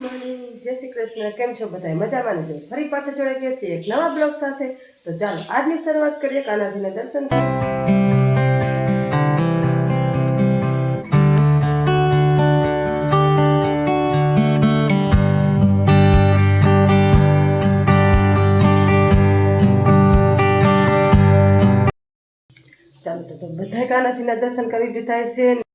જય શ્રી કૃષ્ણ, કેમ છો બધા મજામાં ને ફરી પાછા જોડે ગયા છીએ એક નવા બ્લોગ સાથે. તો ચાલો, આજની શરૂઆત કરીએ કાનાજીના દર્શન ચાલો, તો બધા કાનાજીના દર્શન કરી દીધા છે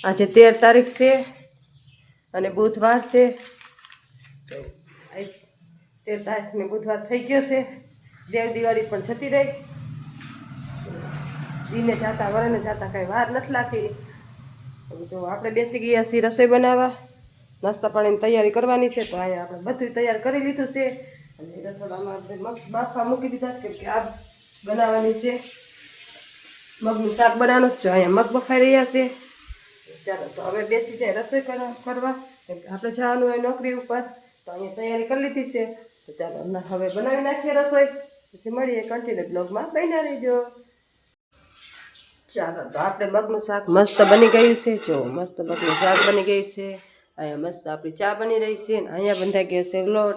આજે તેર તારીખ છે અને બુધવાર છે. તેર તારીખને બુધવાર થઈ ગયો છે. દેવ દિવાળી પણ જતી રહી. દીને જાતા વરને જાતા કાંઈ વાર નથી લાગતી જો આપણે બેસી ગયા છીએ રસોઈ બનાવવા. નાસ્તા પાણીની તૈયારી કરવાની છે તો અહીંયા આપણે બધું તૈયાર કરી લીધું છે. અને રસોડામાં બાફા મૂકી દીધા છે કે આ બનાવવાની છે. મગનું શાક બનાવવાનું છે. અહીંયા મગ બફાઈ રહ્યા છે. ચાલો, તો હવે બેસી જાય રસોઈ કરવા આપણે જવાનું હોય નોકરી ઉપર, તો અહીંયા તૈયારી કરી લીધી છે. તો ચાલો, હમણાં હવે બનાવી નાખીએ રસોઈ. પછી મળીએ કન્ટિન્યુ બ્લોગમાં બન્યા રહીજો. ચાલો, તો આપણે મગનું શાક મસ્ત બની ગયું છે. જો, મસ્ત મગનું શાક બની ગયું છે. અહીંયા મસ્ત આપણી ચા બની રહી છે. અને અહીંયા બંધાઈ ગયો છે લોટ.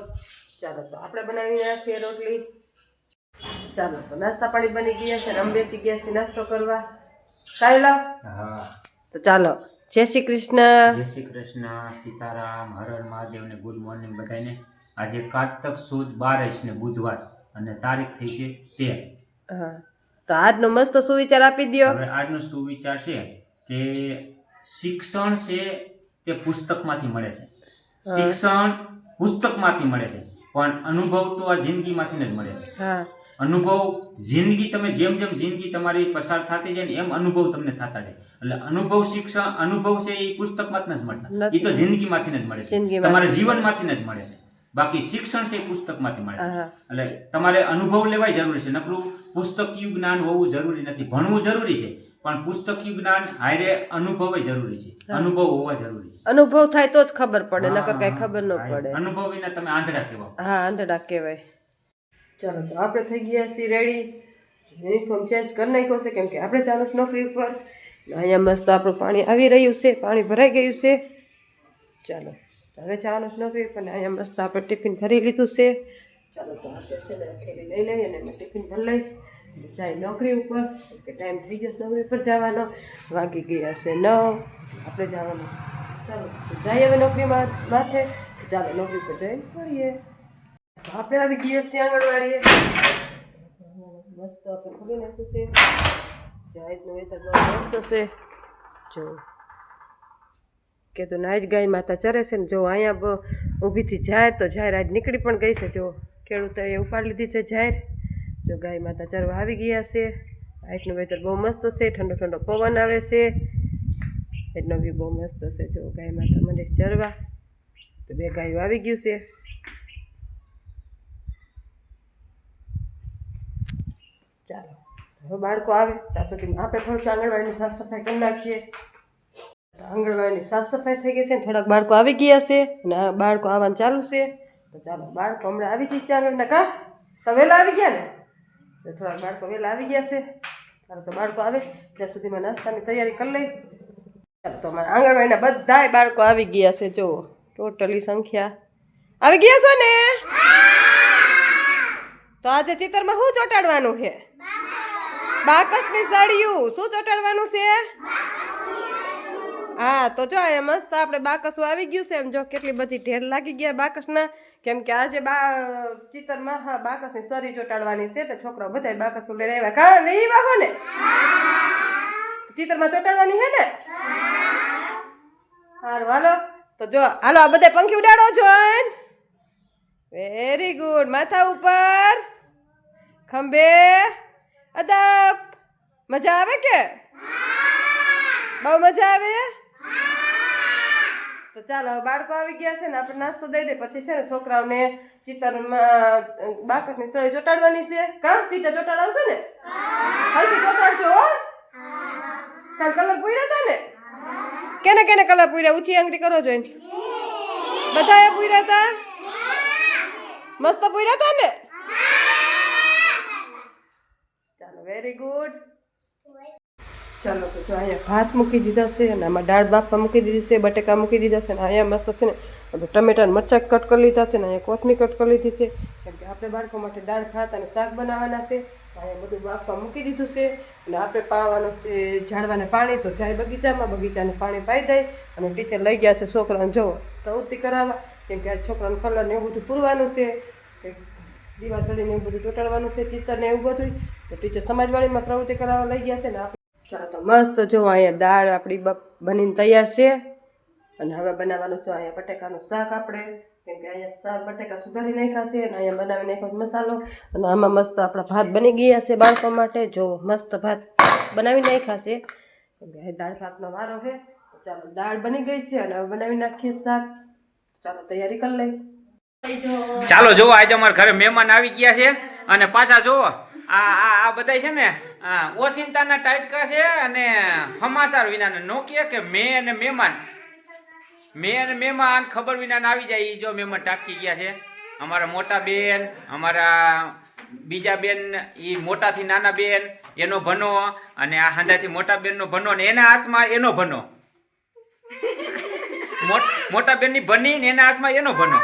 ચાલો, તો આપણે બનાવી નાખીએ રોટલી. ચાલો, તો નાસ્તા પાણી બની ગયા છે. અમે બેસી ગયા છે નાસ્તો કરવા. કાંઈ લાવ. હા. તો ચાલો જય શ્રી કૃષ્ણ. જય શ્રી કૃષ્ણ સીતારામ હર મહાદેવ ને ગુડ મોર્નિંગ બધાને આજે કારતક સુદ બારસ ને બુધવાર અને તારીખ થઈ છે તેર. તો આજનો મસ્ત સુવિચાર આપી દો હવે આજનો સુવિચાર છે કે શિક્ષણ છે તે પુસ્તકમાંથી મળે છે. શિક્ષણ પુસ્તકમાંથી મળે છે પણ અનુભવ તો આ જિંદગીમાંથી જ મળે છે. હા. અનુભવ જિંદગી તમે જેમ જેમ જિંદગી તમારી પસાર થતી જાય ને એમ અનુભવ તમને થતા જાય. એટલે અનુભવ શિક્ષણ અનુભવ છે એ પુસ્તકમાં જ મળતા. એ તો જિંદગીમાંથી જ મળે છે. તમારા જીવનમાંથી જ મળે છે. બાકી શિક્ષણ છે એ પુસ્તકમાંથી મળે છે. એટલે તમારે અનુભવ લેવાય જરૂરી છે. નકરું પુસ્તકીય જ્ઞાન હોવું જરૂરી નથી. ભણવું જરૂરી છે પણ પુસ્તકીય જ્ઞાન હારે અનુભવ જરૂરી છે. અનુભવ હોવા જરૂરી છે. અનુભવ થાય તો જ ખબર પડે નકર કઈ ખબર ન પડે. અનુભવ વિના તમે આંધળા કહેવાય. હા આંધળા કહેવાય. ચાલો તો આપણે થઈ ગયા છીએ રેડી યુનિફોર્મ ચેન્જ કરી નાખ્યો છે કેમ કે આપણે ચાલુ નોકરી ઉપર અહીંયા મસ્ત આપણું પાણી આવી રહ્યું છે, પાણી ભરાઈ ગયું છે. ચાલો, હવે છે નોકરી ઉપર અહીંયા મસ્ત આપણે ટિફિન ભરી લીધું છે. ચાલો તો આપણે લઈ લઈએ અને ટિફિન ભરી લઈ જાય નોકરી ઉપર કે ટાઈમ થઈ ગયો નોકરી ઉપર જવાનો. વાગી ગયા છે નવ, આપણે જવાનું. ચાલો જઈએ હવે નોકરીમાં માથે. ચાલો, નોકરી પર જઈને મળીએ આપણે આવી ગઈએ છીએ આંગણવાડીએ. મસ્ત આપણે ખોલી નાખ્યું છે. જાહેરનું બહુ મસ્ત છે. જો. કે તો નાઈજ ગાય માતા ચરે છે ને જો અહીંયા ઊભીથી જાય તો જાહેર આજ નીકળી પણ ગઈ છે. જો ખેડૂતોએ ઉપાડી લીધી છે જાહેર. જો ગાય માતા ચરવા આવી ગયા છે. હાઈટનું વેધર બહુ મસ્ત છે. ઠંડો ઠંડો પવન આવે છે. એટલો વ્યૂ બહુ મસ્ત છે. જો ગાય માતા મને ચરવા. તો બે ગાયો આવી ગયું છે. ચાલો. હવે બાળકો આવે, ત્યાં સુધી આપણે થોડુંક આંગણવાડીની સાફ સફાઈ કરી નાખીએ. આંગણવાડીની સાફ સફાઈ થઈ ગઈ છે ને થોડાક બાળકો આવી ગયા છે અને બાળકો આવવાનું ચાલુ છે. તો ચાલો, બાળકો હમણાં આવી જશે આંગણના કા? તો વહેલા આવી ગયા ને? તો થોડાક બાળકો વહેલા આવી ગયા છે. ચાલો, તો બાળકો આવે, ત્યાં સુધીમાં નાસ્તાની તૈયારી કરી લઈ. ચાલો, તો અમારા આંગણવાડીના બધાય બાળકો આવી ગયા છે, જુઓ. ટોટલી સંખ્યા. આવી ગયા છો ને? તો આજે ચિત્રમાં શું ચોંટાડવાનું છે? બાકસની સળિયું. શું ચોંટાડવાનું છે? હા, તો જો, અહીંયા મસ્ત આપણે બાકસો આવી ગયું છે. એમ જો, કેટલી બધી ઢેર લાગી ગયા બાકસના. કેમ કે આજે બા, ચિતરમાં, હા, બાકસની સરી ચોંટાડવાની છે. તો છોકરો બધા બાકસો લઈને આવ્યા કા નહીં બાહો ને? ચિતરમાં ચોંટાડવાની છે ને? સારું હાલો. તો જો, હાલો, આ બધા પંખી ઉડાડો જોઈન વેરી ગુડ માથા ઉપર. ખંભે. અદબ. મજા આવે કે? બહુ મજા આવે તો ચાલો બાળકો આવી ગયા છે ને, આપણે નાસ્તો દઈ દે પછી છે ને, છોકરાઓને ચિતરમાં બાકસની સળી ચોટાડવાની છે. કા? ટીચર ચોટાડાવશે ને? હલકી ચોટાડજો કાલ કલર પૂર્યા હતા ને? કેને કેને કલર પૂર્યા? ઊંચી આંગળી કરો જોઈને. બધાએ પૂર્યા હતા મસ્ત પૂર્યા હતા ને ચાલો વેરી ગુડ ચાલો તો અહીંયા ભાત મૂકી દીધા છે અને આમાં દાળ બાફવા મૂકી દીધી છે, બટેકા મૂકી દીધા છે અને અહીંયા મસ્ત છે ને આપણે ટમેટા મરચાં કટ કરી લીધા છે ને અહીંયા કોથમી કટ કરી લીધી છે. કેમ કે આપણે બાળકો માટે દાળ, ભાત અને શાક બનાવવાના છે. અહીંયા બધું બાફવા મૂકી દીધું છે અને આપણે પાવાનું છે ઝાડવાને પાણી. તો જાય બગીચામાં, બગીચાને પાણી પાઈ જાય અને ટીચર લઈ ગયા છે છોકરાને. જો પ્રવૃત્તિ કરાવવા. કેમ કે આ છોકરાનું કલર ને એવું બધું પૂરવાનું છે. દીવા ચડીને એવું બધું ચોટાડવાનું છે ચિત્તરને એવું બધું તો ટીચર સમાજવાડીમાં પ્રવૃત્તિ કરાવવા લઈ ગયા છે ને ચાલો તો મસ્ત જો અહીંયા દાળ આપણી બનીને તૈયાર છે. અને હવે બનાવવાનું છે અહીંયા બટેકાનું શાક આપણે. કેમ કે અહીંયા શાક, બટેકા સુધારી નાખ્યા છે અને અહીંયા બનાવી નાખ્યો મસાલો. અને આમાં મસ્ત આપણા ભાત બની ગયા છે બાળકો માટે. જો મસ્ત ભાત બનાવી નાખ્યા છે. કેમ કે દાળ ભાતનો વારો છે. ચાલો દાળ બની ગઈ છે અને હવે બનાવી નાખીએ શાક. ચાલો તૈયારી કરી લઈ ચાલો જોવો આજે અમારા ઘરે મહેમાન આવી ગયા છે. અને પાછા જો આ આ આ બધાય છે ને, આ ઓચિંતાના ટાઈટકા છે અને હમાસાર વિનાના નો કહે કે મેં અને મહેમાન મેં અને મહેમાન ખબર વિનાના આવી જાય જો મહેમાન ટાટકી ગયા છે. અમારા મોટા બેન, અમારા બીજા બેન એ મોટાથી નાના બેન, એનો ભનો અને આ હાંધાથી મોટા બેનનો ભનો ને એના હાથમાં એનો ભનો. મોટા બેનની ભની ને એના હાથમાં એનો ભનો.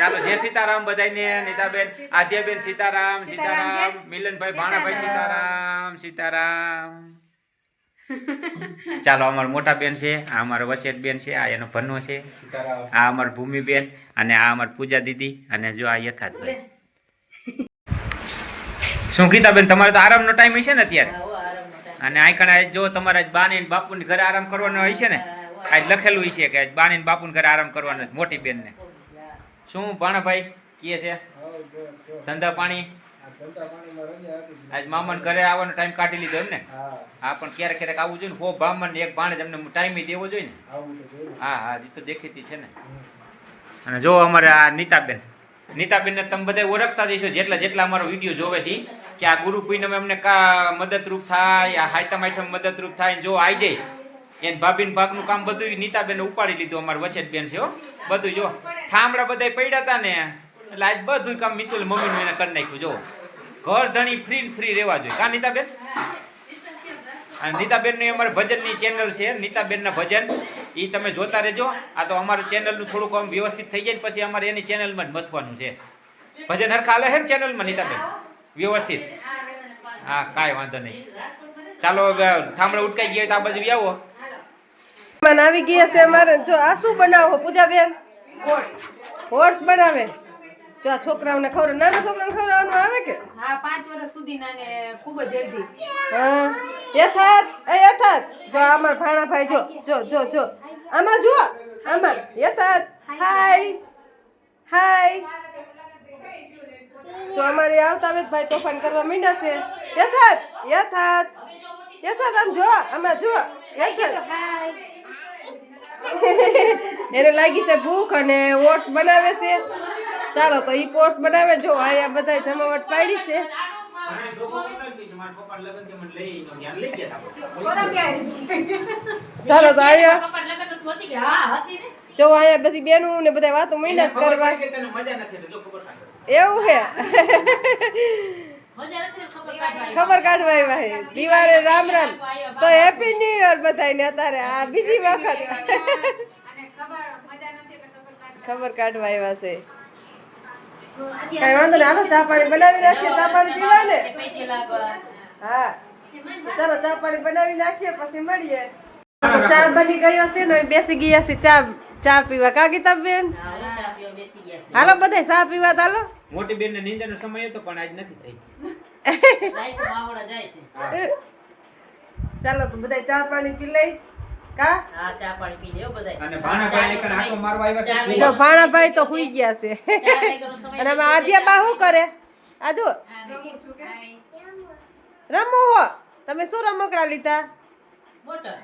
ચાલો જય સીતારામ બધાને નીતાબેન આદ્યાબેન સીતારામ સીતારામ મિલનભાઈ ભાણાભાઈ સીતારામ. સીતારામ ચાલો અમાર મોટા બેન છે આ અમારો વચેટ બેન છે આ એનો ભન્નો છે આ અમારી ભૂમિબેન અને આ અમારી પૂજા દીદી અને જો આ યથાર્થભાઈ શું ગીતાબેન તમારે તો આરામનો ટાઈમ હશે ને અત્યારે? અને આ કણે જો તમારા બાની ને બાપુની ઘરે આરામ કરવાનો હોય છે ને આજ લખેલું હોય છે કે આજ બાની ને બાપુને ઘરે આરામ કરવાનો છે, મોટી બેનને? શું ભાણાભાઈ કીએ છે? ધંધા પાણી? આજ મામાને ઘરે આવવાનો ટાઈમ કાઢી લીધો એમ ને હા પણ ક્યારેક ક્યારેક આવવું જોઈએ ને હો બામણ એક ભાણે તમને ટાઈમ દેવો જોઈએ ને. હા હા એ તો દેખીતી છે ને. અને જો અમારે આ નીતાબેન નીતાબેનને તમે બધા ઓળખતા જઈશો જેટલા જેટલા અમારો વીડિયો જોવે છે કે આ ગુરુ પૂનમે અમને કા મદદરૂપ થાય આ હાયતમ આઈટમ મદદરૂપ થાય જો આવી જાય એને ભાભીન ભાગનું કામ બધું નીતાબેને ઉપાડી લીધું અમારે વચેટ બેન છે હો. બધું જો. ઠામડા બધા પડ્યા હતા ને, એટલે આજ બધું કામ મિતુલ મમ્મીનું એને કરી નાખ્યું, જો. ઘર ધણી ફ્રી ફ્રી રહેવા જોઈએ. કા નીતાબેન? અને નીતાબેનની અમારે ભજનની ચેનલ છે, નીતાબેનના ભજન. એ તમે જોતા રહેજો. આ તો અમારું ચેનલનું થોડુંક આમ વ્યવસ્થિત થઈ જાય ને પછી અમારે એની ચેનલમાં જ મથવાનું છે. ભજન હરખા હાલે છે ને ચેનલમાં નીતાબેન? વ્યવસ્થિત. હા, કાંઈ વાંધો નહીં. ચાલો હવે ઠામડા ઉટકાઈ ગયા તો આ બાજુ આવો મહેમાન આવી ગયા છે અમારે. જો આ શું બનાવો પૂજાબેન? હોર્સ બનાવે. જો આ છોકરાઓને ખબર નાના છોકરાઓને ખવડાવવાનું આવે કે? હા પાંચ વર્ષ સુધી નાને ખૂબ જ હેલ્ધી હા. યથાર્થ એ યથાર્થ. જો અમાર ભાણા ભાઈ જો જો જો જો. આમાં જુઓ આમાં. યથાર્થ. હાય હાય જો અમારે આવતા આવે ભાઈ તોફાન કરવા માંડ્યા છે. યથાર્થ યથાર્થ. યથાર્થ આમ જો આમાં જો યથાર્થ. એને લાગી છે ભૂખ અને ઓટ્સ બનાવે છે. ચાલો તો ઈ પોર્સ બનાવે જો અહીંયા બધા જમાવટ પાડી છે. ચાલો તો અહીંયા હા જો અહીંયા બધી બેનું ને બધા વાતો મહિના કરવા. એવું નથી ખબર કાઢવા આવ્યા છે દિવાળે રામ રામ. તો હેપી ન્યુ યર બધાને અત્યારે. આ બીજી વખત. ખબર કાઢવા આવ્યા છે. કઈ વાંધો નહીં. હાલો ચા પાણી બનાવી નાખીએ. ચા પાણી પીવા ને હા. તો ચાલો ચા પાણી બનાવી નાખીએ પછી મળીએ. તો ચા બની ગયો છે ને બેસી ગયા છે ચા ચા પીવા. કાગીતા બેન હાલો બધા ચા પીવા ચાલો હાલો. મોટી બેન ને નિંદાનો સમય હતો પણ આજ નથી થઈ ચાલો તો બધા ચા પાણી પી લઈ. કા? હા ચા પાણી પી લ્યો બધાય. અને ભાણાભાઈ તો હુઈ ગયા છે. અને આદ્યા બા શું કરે? આધુ રમો હો. તમે શું રમકડા લીધા? મોટર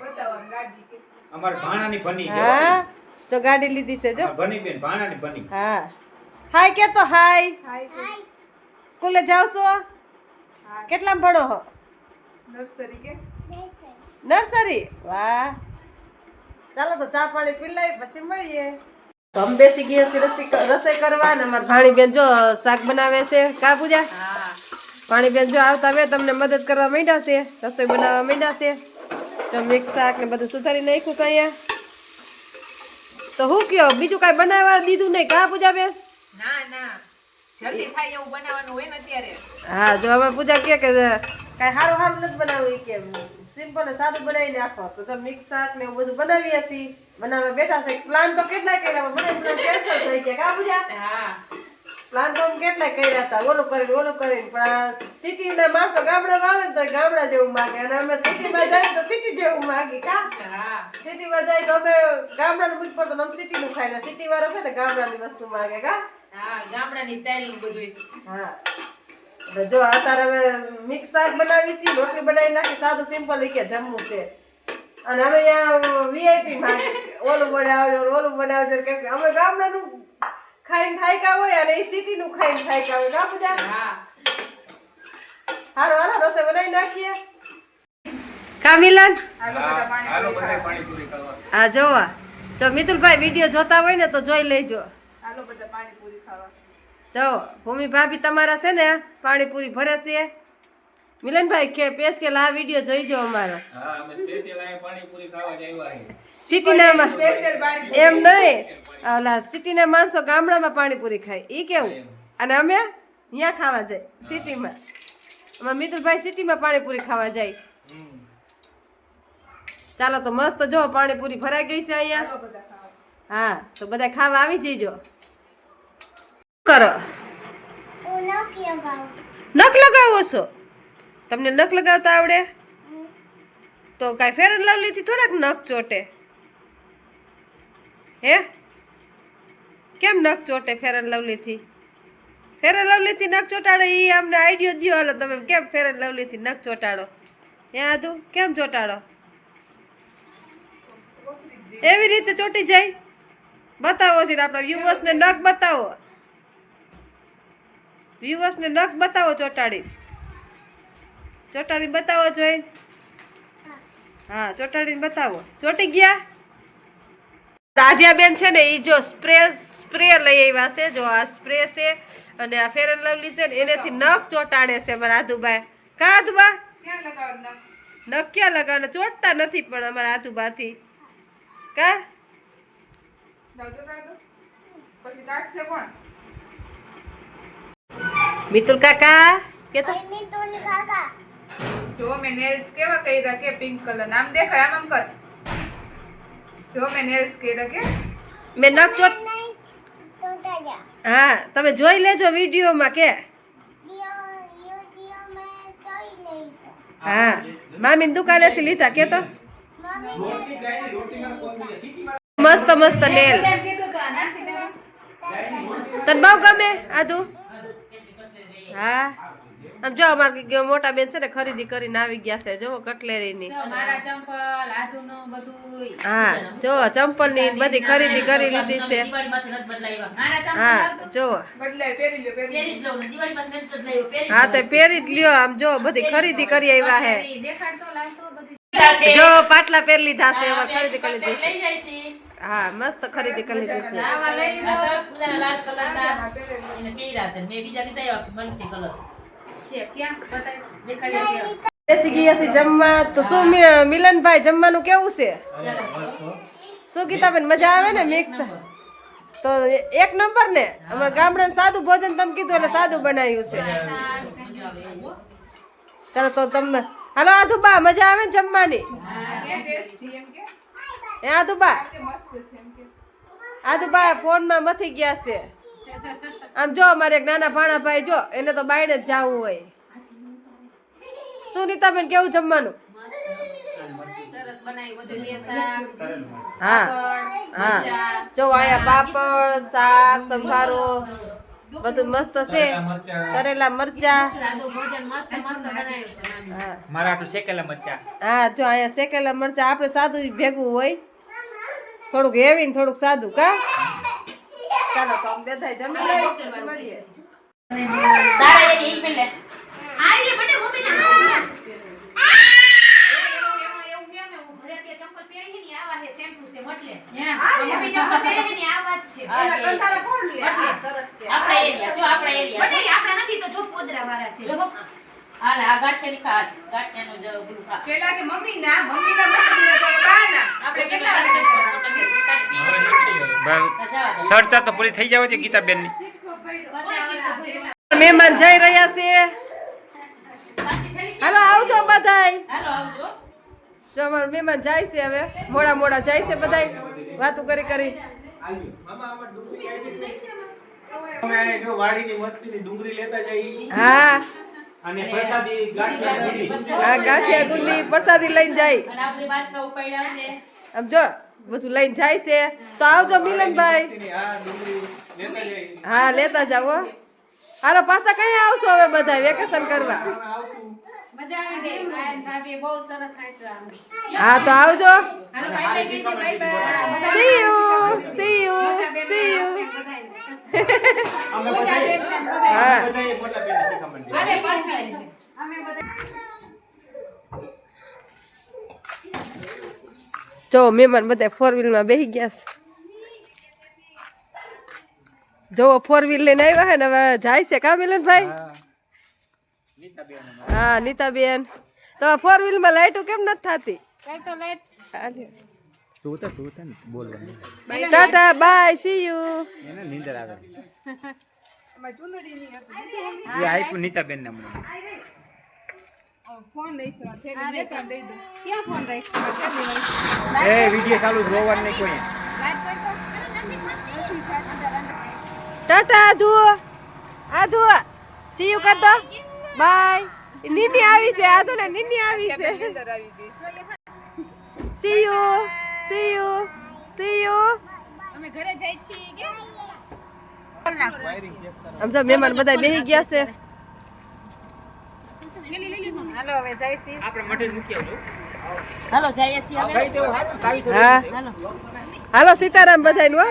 ભાણાની ભની છે. હા તો ગાડી લીધી છે જો. ભની બેન ભાણાની ભની. હા. હાય કે તો હાય. સ્કૂલે જાવ છો કેટલા ભણો હો? નર્સરી વાહ. ચાલો તો ચા પાણી પી લઈ પછી મળીએ. તો અમે બેસી ગયા છીએ રસોઈ કરવા ને અમારા ભાણીબેન જો શાક બનાવે છે. કા પૂજા? ભાણીબેન જો આવતા હવે તમને મદદ કરવા માંડ્યા છે રસોઈ બનાવવા માંડ્યા છે. તો મિક્સ શાક ને બધું સુધારી નાખ્યું અહીંયા. તો હું કયો બીજું કાંઈ બનાવવા દીધું નહીં? કા પૂજા બેન? ના ના. જલ્દી થાય એવું બનાવવાનું હોય ને અત્યારે. હા જો હવે પૂજા કે કે કાંઈ સારું સારું નથી બનાવવું કે સિમ્પલ ને સાદું બનાવી નાખો તો તો મિક્સ શાક ને એવું બધું બનાવીએ છીએ બનાવવા બેઠા છે. પ્લાન તો કેટલા કર્યા બધા પ્લાન કેન્સલ થઈ ગયા. કા પૂજા? હા. પ્લાન તો કેટલા કર્યા હતા? ઓલું કરીને ઓલું કરી પણ આ સિટી ના માણસો ગામડામાં આવે ને તો ગામડા જેવું માગે. અને અમે સિટીમાં જાય તો સિટી જેવું માગી કા? સિટીમાં જાય તો અમે ગામડાનું પૂછ પડતો અમે સિટીનું ખાઈ લે સિટી વાળા છે ને ગામડાની વસ્તુ માગે કા? હા ગામડાની સ્ટાઇલનું બધું હા. એટલે જો અત્યારે હવે મિક્સ શાક બનાવી છે રોટલી બનાવી નાખી સાદું સિમ્પલ કે જમવું છે. અને અમે અહીંયા વીઆઈપી માં ઓલું બનાવજો ઓલું બનાવજો કેમ કે અમે ગામડાનું ખાઈને થાયકા હોય અને એ સિટીનું ખાઈને થાયકા હોય કા બધા? હા. હારો હારો રસોઈ બનાવી નાખીએ. કામિલન? હા જોવા. જો મિતુલભાઈ વીડિયો જોતા હોય ને તો જોઈ લેજો. હાલો બધા પાણીપુરી જો ભૂમિ ભાભી તમારા છે ને પાણીપુરી ભરે છે? મિલનભાઈ કે સ્પેશિયલ આ વીડિયો જોઈજો અમારો. હા અમે સ્પેશિયલ અહીંયા પાણીપુરી ખાવા જ સિટીના એમ નહીં. ઓલા સિટીના માણસો ગામડામાં પાણીપુરી ખાય. એ કેવું? અને અમે અહીંયા ખાવા જાય સિટીમાં. અમારા મિતુલભાઈ સિટીમાં પાણીપુરી ખાવા જાય. ચાલો તો મસ્ત જો પાણીપુરી ભરાઈ ગઈ છે અહીંયા. હા તો બધા ખાવા આવી જઈજો. કરો નખ લગાવો. છો? તમને નખ લગાવતા આવડે? તો કાંઈ ફેર એન્ડ લવલીથી થોડાક નખ ચોટે. હે? કેમ નખ ચોટે ફેર એન્ડ લવલીથી? ફેર એન્ડ લવલીથી નખ ચોટાડે એ અમને આઈડિયો દો હાલો તમે કેમ ફેર એન્ડ લવલીથી નખ ચોટાડો? હે આધુ કેમ ચોટાડો? એવી રીતે ચોટી જાય? બતાવો છે આપણા વ્યુવર્સને નખ બતાવો. વ્યુવર્સને નખ બતાવો ચોટાડી. ચોટાડીને બતાવો જોઈ. હા ચોટાડીને બતાવો. ચોટી ગયા? દાધિયાબેન છે ને એ જો સ્પ્રે સ્પ્રે લઈ આવ્યા છે. જો આ સ્પ્રે છે અને આ ફેર એન્ડ લવલી છે ને એનેથી નખ ચોટાડે છે મારા આધુબા કા આદુબા? નખ? ક્યાં લગાવવાના? ચોટતા નથી પણ અમારા આદુબાથી. કા? પછી કાઢશે કોણ? મિતુલ કાકા કે તો? જો મેં નેલ્સ કેવા કર્યા કે પિંક કલર નામ દેખાડ આમ કર. જો મેં નેલ્સ કર્યા કે? મેં નખ જો હા તમે જોઈ લેજો વિડીયોમાં કે. હા મામીની દુકાનેથી લીધા કે તો? મસ્ત મસ્ત નેલ તને બહુ ગમે આદુ? હા? આમ જો અમારે મોટા બેન છે ને ખરીદી કરીને આવી ગયા છે જો કટલેરીની. હા જો ચંપલની બધી ખરીદી કરી લીધી છે. હા જો. હા તો પહેરી જ લ્યો આમ જો બધી ખરીદી કરી આવ્યા હે. જો પાટલા પહેરી લીધા છે ખરીદી કરી લીધી હા મસ્ત ખરીદી કરી લીધી છે. આવા લઈ લીધા. સરસ મજાના લાલ કલરના એને પીરા છે. મેં બીજા લીધા એવા મલ્ટી કલર. છે ક્યાં? બતાય. દેખાડી. બેસી ગયા છે જમવા. તો શું મિલનભાઈ જમવાનું કેવું છે? શું ગીતાબેન મજા આવે ને મિક્સ તો એક નંબર ને? અમારા ગામડા સાદું ભોજન તમે કીધું એટલે સાદું બનાવ્યું છે. ચાલો તો તમને હાલો આધુબા મજા આવે ને જમવાની? એમ કે. આધુબા ફોનમાં મથી ગયા છે. આમ જો અમારે એક નાના ભાણાભાઈ જો એને તો બાયણે જ જવું હોય. શું નીતાબેન કેવું જમવાનું? હા. હા. જો અહીંયા પાપડ શાક સંભારો. બધું મસ્ત છે. તરેલા મરચા. સાદું ભોજન મસ્ત મસ્ત બનાવ્યું છે હા. મારા આટલું શેકેલા મરચા. હા જો અહીંયા શેકેલા મરચા. આપણે સાદું ભેગું હોય. થોડુંક હેવી ને થોડુંક સાદું કા? ચાલો તો અમે બધા જમી લઈએ મળીએ. તારા એરી ઈ પેલે. આ રે બટે મમ્મી ને એમાં એવું કે ને હું ઘરે ત્યાં ચંપલ પહેરી છે ને ઈ આવા છે સેમ ટુ સેમ એટલે એમ મમ્મી ચંપલ પહેરે છે ને આ વાત છે. એના કંઠારા કોણ લે? સરસ છે. આપણા એરિયા જો આપણા એરિયા. બટે આપણા નથી તો જો પોદરા વાળા છે હાલ આ ગાંઠિયાની ખા ગાંઠિયાનું જ ઓલું ખા. પેલા કે મમ્મી ના મમ્મી ના મસ્તી તો બા આપણે કેટલા વાગે ચર્ચા તો પૂરી થઈ જવા દે ગીતાબેનની. મહેમાન જઈ રહ્યા છે. હાલો આવજો બધા હાલો આવજો. જો અમારા મહેમાન જાય છે હવે. મોડા મોડા જાય છે બધાય. વાતો કરી કરી. અમે આ જો વાડીની મસ્તીની ડુંગળી લેતા જઈએ હા. ગાંઠિયા સુધી. આ ગાંઠિયા ગુંદી પ્રસાદી લઈને જાય. આમ જો બધું લઈને જાય છે. તો આવજો મિલનભાઈ. હા લેતા જાવ હો. હાલો પાછા કઈ આવશો હવે બધા વેકેશન કરવા. હા તો આવજો. See you see you see you હા અમે બધાય મોટા બેન શિખામણ છે. અરે પણ ખાઈ અમે બધા જો મહેમાન બધા ફોર વ્હીલમાં બેસી ગયા છે. જો ફોર વ્હીલ લઈને આવ્યા હે ને હવે જાય છે કા મિલનભાઈ? હા નીતાબેન. તો ફોર વ્હીલમાં લાઈટો કેમ નથી થતી? કઈ તો લેટ તું તો તું તો ને ટાટા બાય સી યુ એને નીંદર આવે. એ નીતાબેન ને ફોન એ વીડિયો ચાલુ નહીં કોઈ. ટાટા આધુ આધુ સી યુ કર દો બાય. નીની આવી છે આધુ ને નીની આવી છે. અંદર આવી ગઈ see you see you see you અમે ઘરે જઈ છીએ કે? આમ તો મહેમાન બધા બેહી ગયા છે. હાલો હવે જઈ છીએ. આપણે મઠે મૂકી આવજો. હાલો જઈએ છીએ અમે કઈ તેવું હાલ કાવી હા. હાલો સીતારામ બધાય હો.